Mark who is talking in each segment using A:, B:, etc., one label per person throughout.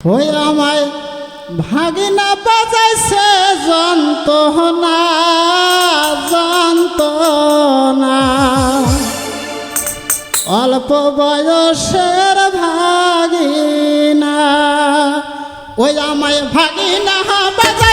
A: ওই আমায় ভাগিনা বাজাইছে যন্ত্রণা যন্ত্রণা। অল্প বয়সের ভাগিনা ওই আমায় ভাগিনা যন্ত্রণা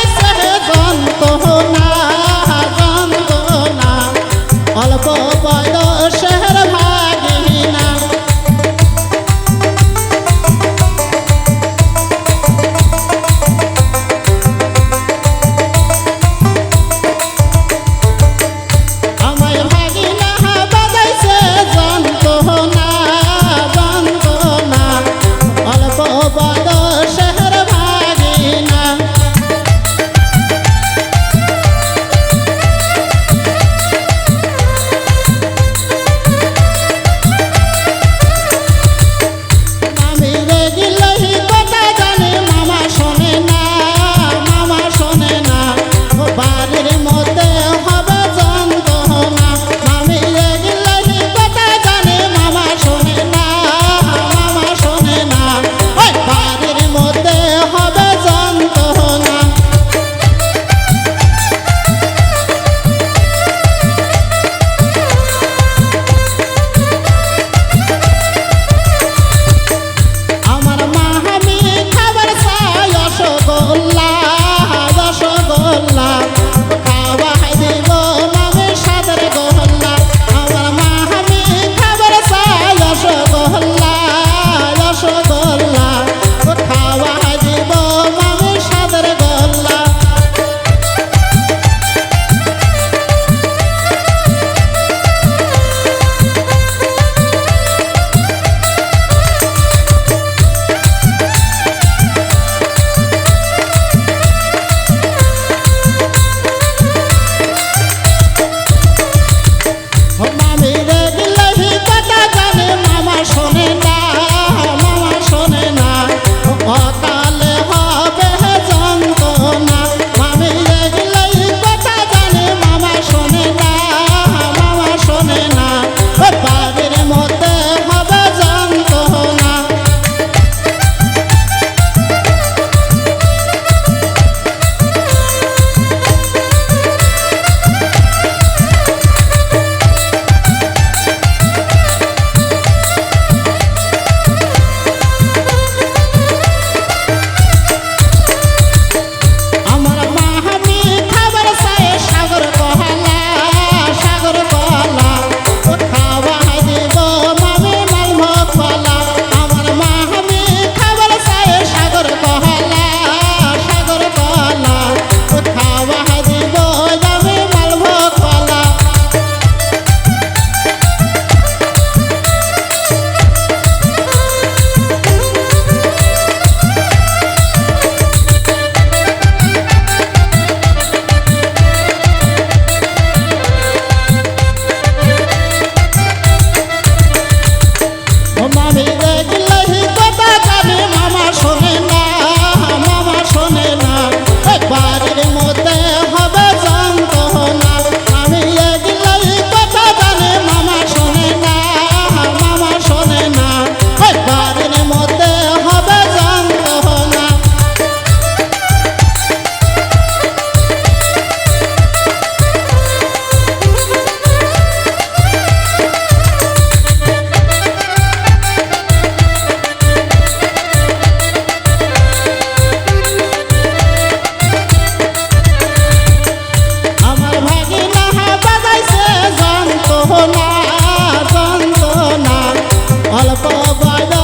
A: ভালো পাবাই